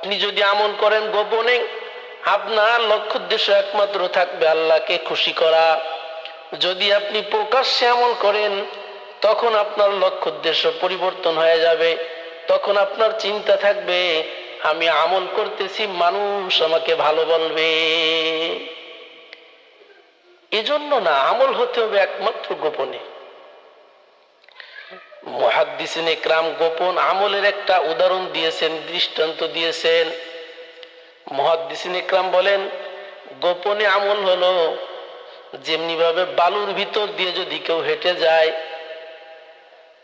আপনি যদি আমল করেন গোপনে, আপনার লক্ষ্য উদ্দেশ্য একমাত্র থাকবে আল্লাহকে খুশি করা। যদি আপনি প্রকাশ্যে আমল করেন, তখন আপনার লক্ষ্য উদ্দেশ্য পরিবর্তন হয়ে যাবে। তখন আপনার চিন্তা থাকবে, আমি আমল করতেছি, মানুষ আমাকে ভালো বলবে। এজন্য না, আমল হতে হবে একমাত্র গোপনে। মহাদ্দিসিন একরাম গোপন আমলের একটা উদাহরণ দিয়েছেন, দৃষ্টান্ত দিয়েছেন। মহাদ্দিসিন একরাম বলেন, গোপনে আমল হলো যেমনি ভাবে বালুর ভিতর দিয়ে যদি কেউ হেঁটে যায়,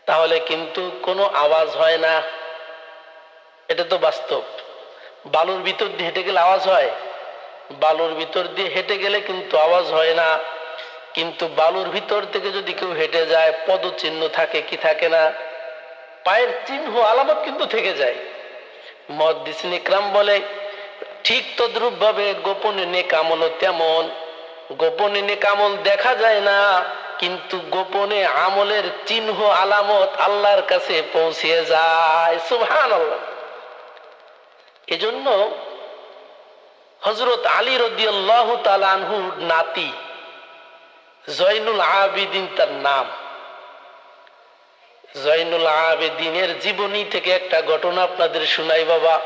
তাহলে কিন্তু কোনো আওয়াজ হয় না। এটা তো বাস্তব। বালুর ভিতর দিয়ে হেঁটে গেলে আওয়াজ হয়। বালুর ভিতর দিয়ে হেঁটে গেলে কিন্তু আওয়াজ হয় না। কিন্তু বালুর ভিতর থেকে যদি কেউ হেঁটে যায়, পদচিহ্ন থাকে কি থাকে না? পায়ের চিহ্ন আলামত কিন্তু থেকে যায়। মহাদ্দিসিন ইকরাম বলে, ঠিক তদ্রুপ ভাবে গোপনে নেক আমল তেমন, গোপনে নেক আমল দেখা যায় না, কিন্তু গোপনে আমলের চিহ্ন আলামত আল্লাহর কাছে পৌঁছে যায়। সুহান আল্লাহ এজন্য হজরত আলী রদিয়াল্লাহ তালানহুর নাতি জয়নুল আবিদিন তার নাম। জয়নুল আবেদিনের জীবনী থেকে একটা ঘটনা আপনাদের শুনাই বাবা।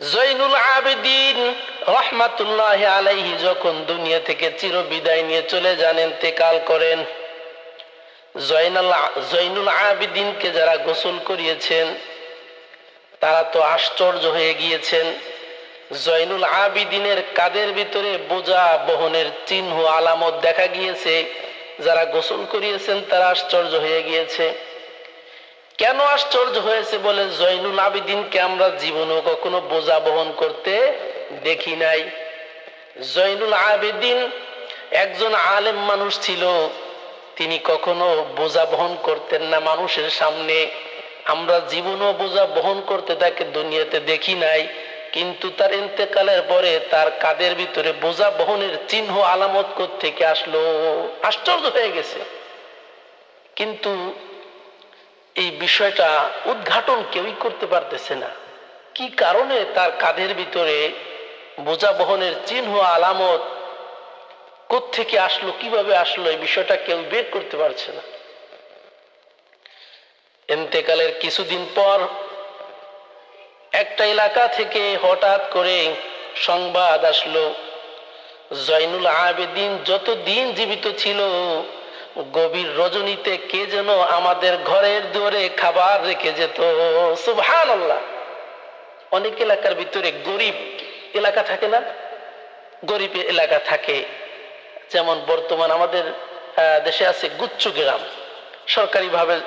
জৈনুল আবেদিন রহমাতুল্লাহ আলাইহি যখন দুনিয়া থেকে চির বিদায় নিয়ে চলে যান ইন্তেকাল করেন। জয়নাল জৈনুল আবেদিনকে যারা গোসল করিয়েছেন, তারা তো আশ্চর্য হয়ে গিয়েছেন। জৈনুল আবিদিনের কাদের ভিতরে বোঝা বহনের চিহ্ন আলামত দেখা গিয়েছে? যারা গোসল করিয়েছেন, তারা আশ্চর্য হয়ে গিয়েছে। কেন আশ্চর্য হয়েছে বলে জয়নুল আবিদিনকে আমরা জীবনেও কখনো বোঝা বহন করতে দেখি নাই। জয়নুল আবেদিন একজন আলেম মানুষ ছিল। তিনি কখনো বোঝা বহন করতেন না মানুষের সামনে। আমরা জীবনও বোঝা বহন করতে তাকে দুনিয়াতে দেখি নাই। কিন্তু তার ইন্তেকালের পরে তার কাদের ভিতরে বোঝা বহনের চিহ্ন আলামত থেকে আসলো? আশ্চর্য হয়ে গেছে। কিন্তু এই বিষয়টা উদ্ঘাটন কেউই করতে পারতেছে না। কি কারণে তার কাঁধের ভিতরে বোঝা বহনের চিহ্ন আলামত থেকে আসলো, কীভাবে আসলো, এই বিষয়টা কেউ বের করতে পারছে না। এন্তেকালের কিছুদিন পর একটা এলাকা থেকে হঠাৎ করে সংবাদ আসলো জৈনুল আবেদিন যতদিন জীবিত ছিল, গভীর রজনীতে কে যেন আমাদের ঘরের দুয়ারে খাবার রেখে যেত। সুবহান আল্লাহ অনেক এলাকার ভিতরে গরিব এলাকা থাকে না? গরিব এলাকা থাকে। যেমন বর্তমান আমাদের দেশে আছে গুচ্ছ গ্রাম। সরকারিভাবে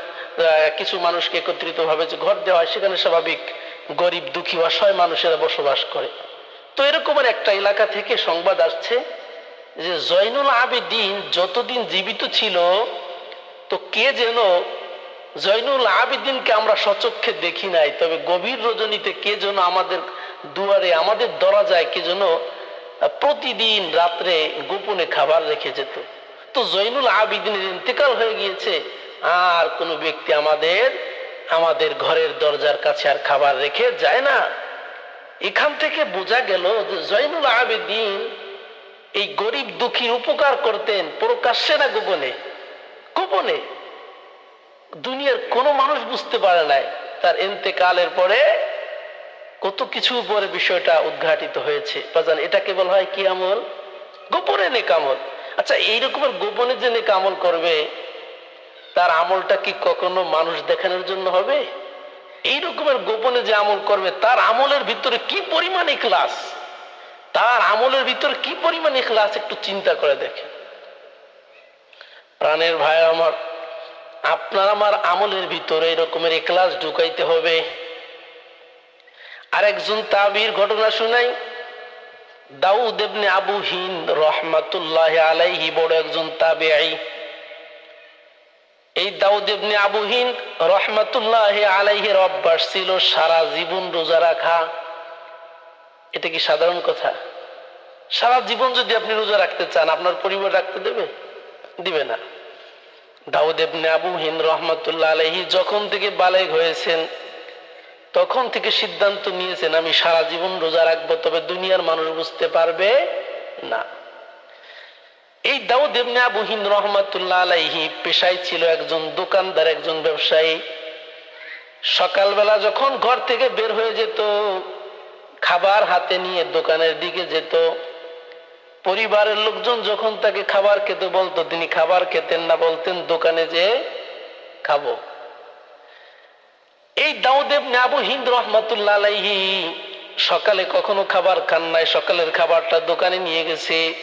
কিছু মানুষকে একত্রিত ভাবে যে ঘর দেওয়া হয়, সেখানে স্বাভাবিক গরিব, দুঃখী, অসহায় মানুষেরা বসবাস করে। তো এরকমের একটা এলাকা থেকে সংবাদ আসছে যে জয়নুল আবেদিন যতদিন জীবিত ছিল, তো কে যেন জয়নুল আবেদিনকে আমরা সচক্ষে দেখি নাই, তবে গভীর রজনীতে কে যেন আমাদের দুয়ারে, আমাদের দরজায় কে যেন প্রতিদিন রাত্রে গোপনে খাবার রেখে যেত। তো জৈনুল আবিদিনের ইন্তেকাল হয়ে গিয়েছে, আর কোনো ব্যক্তি আমাদের আমাদের ঘরের দরজার কাছে আর খাবার রেখে যায় না। এখান থেকে বোঝা গেল যে জৈনুল আবেদিন এই গরিব দুঃখীর উপকার করতেন প্রকাশ্যে না গোপনে? গোপনে। দুনিয়ার কোনো মানুষ বুঝতে পারে নাই। তার এতেকালের পরে কত কিছু উপরে বিষয়টা উদ্ঘাটিত হয়েছে। এটাকে বলা হয় কি আমল? গোপনে নেক আমল। আচ্ছা এইরকমের গোপনে যে নেক আমল করবে তার আমলটা কি কখনো মানুষ দেখানোর জন্য হবে? এই রকমের গোপনে যে আমল করবে, তার আমলের ভিতরে কি পরিমাণ ক্লাস তার আমলের ভিতরে কি পরিমাণ ইখলাস একটু চিন্তা করে দেখে প্রাণের ভাই আমার, আপনার আমার আমলের ভিতরে এরকমের ইখলাস ঢুকাইতে হবে। আরেকজন তাবির ঘটনা শুনাই। দাউদ এবনে আবু হিন্দ রহমাতুল্লাহ আলাইহি বড় একজন তাবিআই। এই দাউদ ইবনে আবু হিন্দ রহমাতুল্লাহ আলাইহের অভ্যাস ছিল সারা জীবন রোজা রাখা। এটা কি সাধারণ কথা? সারা জীবন যদি আপনি রোজা রাখতে চান, আপনার পরিবার রাখতে দেবে? দিবে না। দাউদ ইবনে আবু হিন্দ রহমাতুল্লাহ যখন থেকে বালেগ হয়েছেন, তখন থেকে সিদ্ধান্ত নিয়েছেন, আমি সারা জীবন রোজা রাখব, তবে দুনিয়ার মানুষ বুঝতে পারবে না। এই দাউদ ইবনে আবু হিন্দ রহমাতুল্লাহ আলাইহি পেশায় ছিল একজন দোকানদার, একজন ব্যবসায়ী। সকালবেলা যখন ঘর থেকে বের হয়ে যেত, খাবার হাতে নিয়ে দোকানের দিকে যেত। পরিবারের লোকজন যখন তাকে খাবার খেতে বলতো, তিনি খাবার খেতেন না, বলতেন, দোকানে যে খাব। এই দাউদেব আবু হিন্দ রহমাতুল্লাহ আলাইহি সকালে কখনো খাবার খান নাই। সকালের খাবারটা দোকানে নিয়ে গেছে।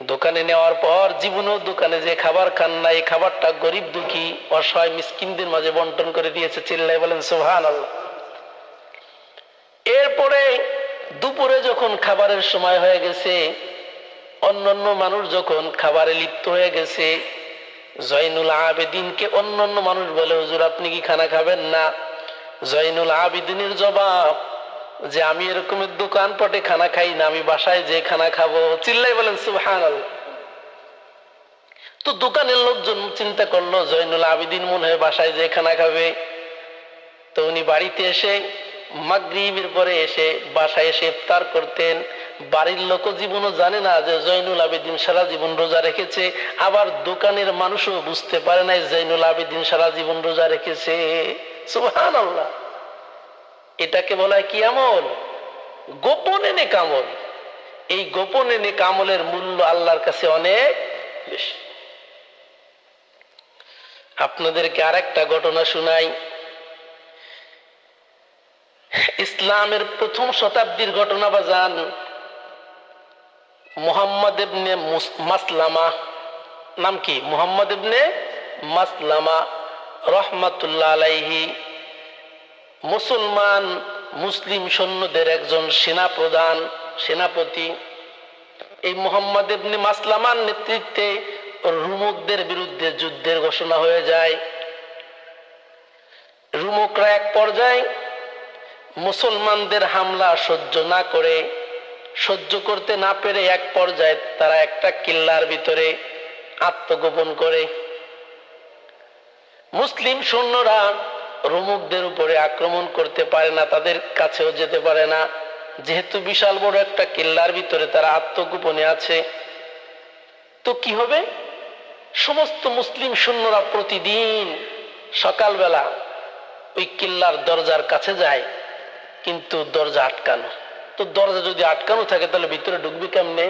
দোকানে নেওয়ার পর জীবনেও দোকানে যে খাবার খান না, এই খাবারটা গরিব দুঃখী, অসহায় মিসকিনদের মাঝে বন্টন করে দিয়েছে চিল্লাই বলেন সোহান এরপরে দুপুরে যখন খাবারের সময় হয়ে গেছে, অন্যান্য মানুষ যখন খাবারে লিপ্ত হয়ে গেছে, জয়নুল আবেদিনকে অন্যান্য মানুষ বলে, হুজুর, আপনি কি খানা খাবেন না? জয়নুল আবেদিনের জবাব যে আমি এরকমের দোকান পটে খানা খাই না, আমি বাসায় যে খানা খাব, চিল্লাই বলেন সুহান তো দোকানের লোকজন চিন্তা করল, জয়নুল আবিদিন মনে হয় বাসায় যে খানা খাবে। তো উনি বাড়িতে এসে মাগরিবের পরে এসে বাসায় এসে ইফতার করতেন। বাড়ির লোক জীবনও জানে না যে জৈনুল আবেদিন সারা জীবন রোজা রেখেছে। আবার দোকানের মানুষও বুঝতে পারে নাই জৈনুল আবেদিন সারা জীবন রোজা রেখেছে। সুহান আল্লাহ এটাকে বলা হয় কি আমল? গোপনে নে কামল। এই গোপনে নে কামলের মূল্য আল্লাহর কাছে অনেক বেশি। আপনাদেরকে আরেকটা ঘটনা শুনাই। ইসলামের প্রথম শতাব্দীর ঘটনা বাজান মোহাম্মদ ইবনে মাসলামা। নাম কি? মোহাম্মদ ইবনে মাসলামা। রহমাতুল্লাহ আলাইহি। মুসলমান মুসলিম সৈন্যদের একজন সেনা প্রধান সেনাপতি। এই মোহাম্মদ ইবনে মাসলামার নেতৃত্বে রুমকদের বিরুদ্ধে যুদ্ধের ঘোষণা হয়ে যায়। রুমকরা এক পর্যায়ে মুসলমানদের হামলা সহ্য না করে, সহ্য করতে না পেরে এক পর্যায়ে তারা একটা কিল্লার ভিতরে আত্মগোপন করে। মুসলিম সৈন্যরা রুমুকদের উপরে আক্রমণ করতে পারে না, তাদের কাছেও যেতে পারে না। যেহেতু বিশাল বড় একটা কিল্লার ভিতরে তারা আত্মগোপনে আছে, তো কি হবে? সমস্ত মুসলিম সৈন্যরা প্রতিদিন সকালবেলা ওই কিল্লার দরজার কাছে যায়, কিন্তু দরজা আটকানো। তো দরজা যদি আটকানো থাকে, তাহলে ভিতরে ঢুকবি কেমনে?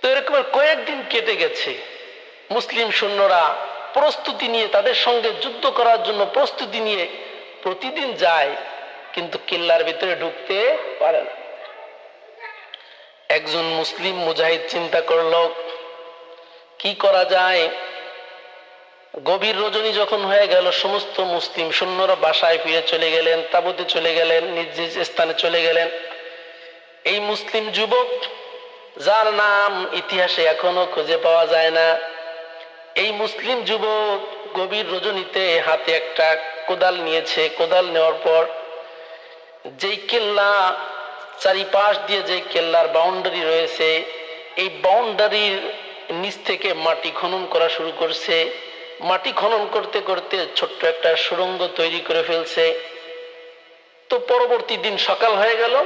তো এরকমের কয়েকদিন কেটে গেছে। মুসলিম সৈন্যরা প্রস্তুতি নিয়ে, তাদের সঙ্গে যুদ্ধ করার জন্য প্রস্তুতি নিয়ে প্রতিদিন যায়, কিন্তু কিল্লার ভিতরে ঢুকতে পারে না। একজন মুসলিম মুজাহিদ চিন্তা করল, কি করা যায়? গভীর রজনী যখন হয়ে গেল, সমস্ত মুসলিম সৈন্যরা বাসায় ফিরে চলে গেলেন, তাবুতে চলে গেলেন, নিজ নিজ স্থানে চলে গেলেন। এই মুসলিম যুবক, যার নাম ইতিহাসে এখনও খুঁজে পাওয়া যায় না এই মুসলিম যুবক গভীর রজনীতে হাতে একটা কোদাল নিয়েছে। কোদাল নেওয়ার পর যেই কেল্লা চারিপাশ দিয়ে যে কেল্লার বাউন্ডারি রয়েছে, এই বাউন্ডারির নিচ থেকে মাটি খনন করা শুরু করছে। মাটি খনন করতে করতে ছোট্ট একটা সুড়ঙ্গ তৈরি করে ফেলছে। তো পরবর্তী দিন সকাল হয়ে গেল।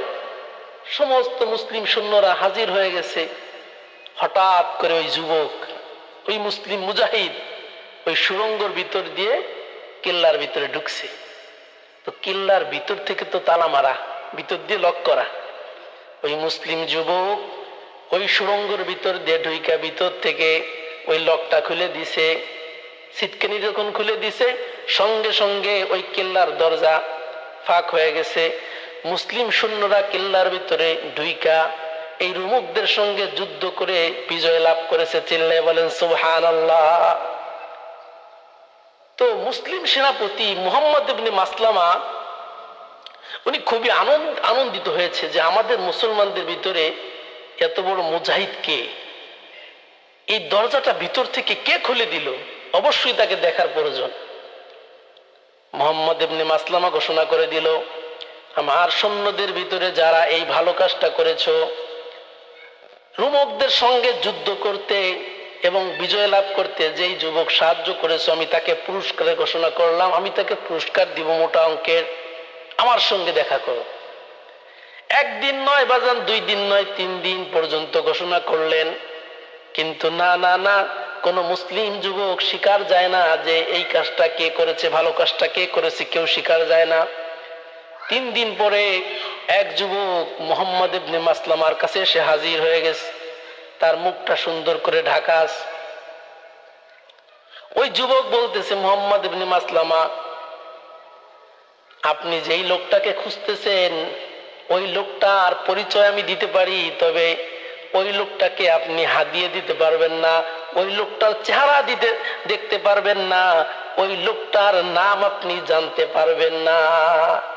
সমস্ত মুসলিম সৈন্যরা হাজির হয়ে গেছে। হঠাৎ করে ওই যুবক ওই মুসলিম মুজাহিদ ওই সুরঙ্গর ভিতর দিয়ে কিল্লার ভিতরে ঢুকছে। তো কিল্লার ভিতর থেকে তো তালা মারা, ভিতর দিয়ে লক করা। ওই মুসলিম যুবক ওই সুরঙ্গর ভিতর দিয়ে ঢুইকা ভিতর থেকে ওই লকটা খুলে দিছে। সিটকানি যখন খুলে দিছে, সঙ্গে সঙ্গে ওই কিল্লার দরজা ফাঁক হয়ে গেছে। মুসলিম সৈন্যরা কিল্লার ভিতরে ঢুইকা এই রুমুকদের সঙ্গে যুদ্ধ করে বিজয় লাভ করেছে চিল্লাই বলেন সুবহান আল্লাহ তো মুসলিম সেনাপতি মোহাম্মদ ইবনে মাসলামা, উনি খুবই আনন্দ, আনন্দিত হয়েছে যে আমাদের মুসলমানদের ভিতরে এত বড় মুজাহিদ কে? এই দরজাটা ভিতর থেকে কে খুলে দিল? অবশ্যই তাকে দেখার প্রয়োজন। মোহাম্মদ ইবনে মাসলামা ঘোষণা করে দিল, আমার সৈন্যদের ভিতরে যারা এই ভালো কাজটা করেছ রুমকদের সঙ্গে যুদ্ধ করতে এবং বিজয় লাভ করতে যেই যুবক সাহায্য করেছে, আমি তাকে পুরস্কারের ঘোষণা করলাম, আমি তাকে পুরস্কার দিব মোটা অঙ্কের। আমার সঙ্গে দেখা করো। একদিন নয় বাজান, দুই দিন নয়, তিন দিন পর্যন্ত ঘোষণা করলেন। কিন্তু না না না, কোন মুসলিম যুবক স্বীকার যায় না যে এই কাজটা কে করেছে, ভালো কাজটা কে করেছে, কেউ স্বীকার যায় না। তিন দিন পরে এক যুবক মোহাম্মদ ইবনে মাসলামার কাছে এসে হাজির হয়ে গেছে তার মুখটা সুন্দর করে ঢাকা। ওই যুবক বলতেছে, মোহাম্মদ ইবনে মাসলামা, আপনি যেই লোকটাকে খুঁজতেছেন, ওই লোকটার পরিচয় আমি দিতে পারি, তবে ওই লোকটাকে আপনি হাদিয়ে দিতে পারবেন না, ওই লোকটার চেহারা দিতে, দেখতে পারবেন না, ওই লোকটার নাম আপনি জানতে পারবেন না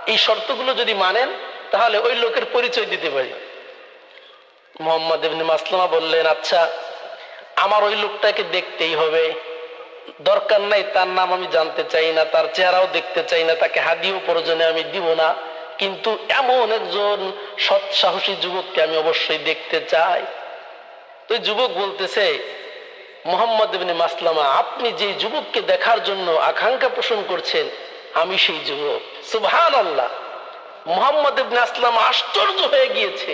এই শর্তগুলো যদি মানেন তাহলে ওই লোকের পরিচয় দিতে পারি। মোহাম্মদ ইবনে মাসলামা বললেন আচ্ছা আমার ওই লোকটাকে দেখতেই হবে। দরকার নাই, তার নাম আমি জানতে চাই না, তার চেহারাও দেখতে চাই না, তাকে হাদিও প্রয়োজনে আমি দিব না। কিন্তু এমন একজন সৎ সাহসী যুবককে আমি অবশ্যই দেখতে চাই। তো যুবক বলতেছে, মোহাম্মদ ইবনে মাসলামা, আপনি যে যুবককে দেখার জন্য আকাঙ্ক্ষা পোষণ করছেন, আমি সেই যুবক। সুবহান আল্লাহ মোহাম্মদ ইবনে আসলাম আশ্চর্য হয়ে গিয়েছে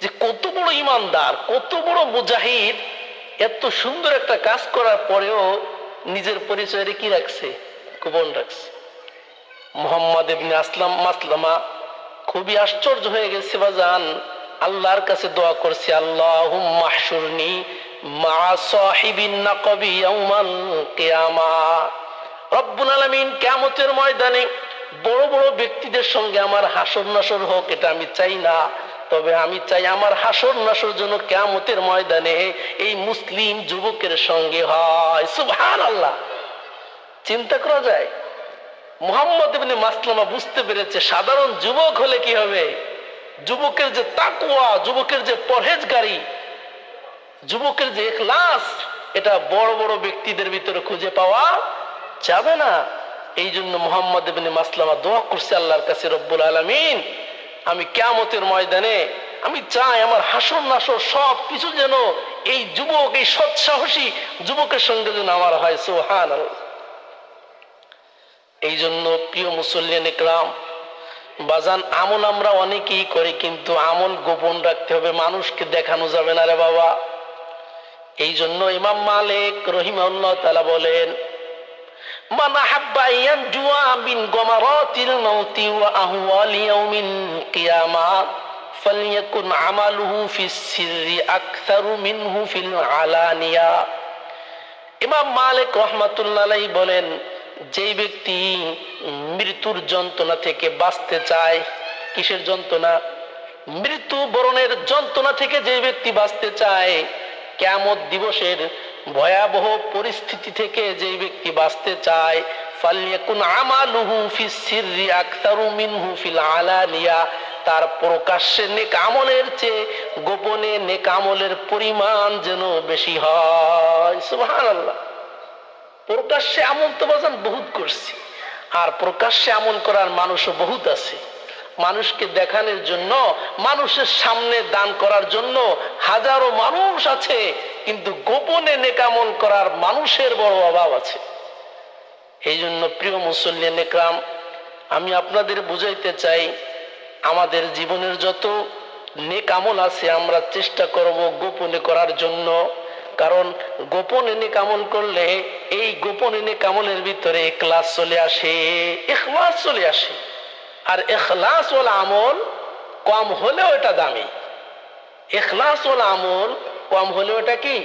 যে কত বড় ইমানদার, কত বড় মুজাহিদ, এত সুন্দর একটা কাজ করার পরেও নিজের পরিচয় কি রাখছে, গোপন রাখছে। মোহাম্মদ ইবনে আসলাম মাসলামা খুবই আশ্চর্য হয়ে গেছে বাজান আল্লাহর কাছে দোয়া করছে আল্লাহ মাহসুরনি মা সাহিবিন নাকবি ইয়াউমাল কিয়ামা। রব্বুল আলামিন কিয়ামতের ময়দানে বড় বড় ব্যক্তিদের সঙ্গে আমার হাসর নাসর হোক, এটা আমি চাই না। তবে আমি চাই আমার হাসর নাসর জন্য কেয়ামতের ময়দানে এই মুসলিম যুবকের সঙ্গে হয়। সুবহান আল্লাহ চিন্তা করা যায়, মোহাম্মদ ইবনে মাসলামা বুঝতে পেরেছে সাধারণ যুবক হলে কি হবে? যুবকের যে তাকুয়া যুবকের যে পরহেজগারি, যুবকের যে এখলাস এটা বড় বড় ব্যক্তিদের ভিতরে খুঁজে পাওয়া যাবে না। এই জন্য মোহাম্মদ ইবনে মাসলামা দোয়া করছে আল্লাহর কাছে রব্বুল আলমিন, আমি কেমতের ময়দানে আমি চাই আমার হাসর নাসর সব কিছু যেন এই যুবক, এই সৎসাহসী যুবকের সঙ্গে যেন আমার হয় সোহান এই জন্য প্রিয় মুসল্লিয়ান ইকরাম, বাজান আমল আমরা অনেকেই করি, কিন্তু আমল গোপন রাখতে হবে, মানুষকে দেখানো যাবে না রে বাবা। এই জন্য ইমাম মালিক রহিমাল্লাহ তালা বলেন من أحب أن ينجو من غمرات الموت وأهوال يوم القيامة فليكن عمله في السر أكثر منه في العلانية ইমাম মালিক রহমাতুল্লাহ বলেন যেই ব্যক্তি মৃত্যুর যন্ত্রণা থেকে বাঁচতে চায় কিসের যন্ত্রণা মৃত্যু বরণের যন্ত্রণা থেকে যে ব্যক্তি বাঁচতে চায় কেমত দিবসের ভয়াবহ পরিস্থিতি থেকে যে ব্যক্তি বাঁচতে চায় তার প্রকাশ্যে নেক আমলের চেয়ে গোপনে নেক আমলের পরিমাণ যেন বেশি হয়। সুবহানাল্লাহ। প্রকাশ্যে আমল তো বাজান বহুত করছি, আর প্রকাশ্যে আমল করার মানুষও বহুত আছে। মানুষকে দেখানোর জন্য, মানুষের সামনে দান করার জন্য হাজারো মানুষ আছে। কিন্তু গোপনে নেকামল করার মানুষের বড় অভাব আছে। এই জন্য প্রিয় মুসল্লি নেকরাম, আমি আপনাদের বুঝাইতে চাই, আমাদের জীবনের যত নেকামল আছে, আমরা চেষ্টা করব গোপনে করার জন্য। কারণ গোপন এনে কামল করলে এই গোপন এনে কামলের ভিতরে এখলাস চলে আসে এখলাস চলে আসে। আর এখলাস ওল আমল কম হলেও এটা দামি। এখলাস ওল আমল কম হলেও এটা কি?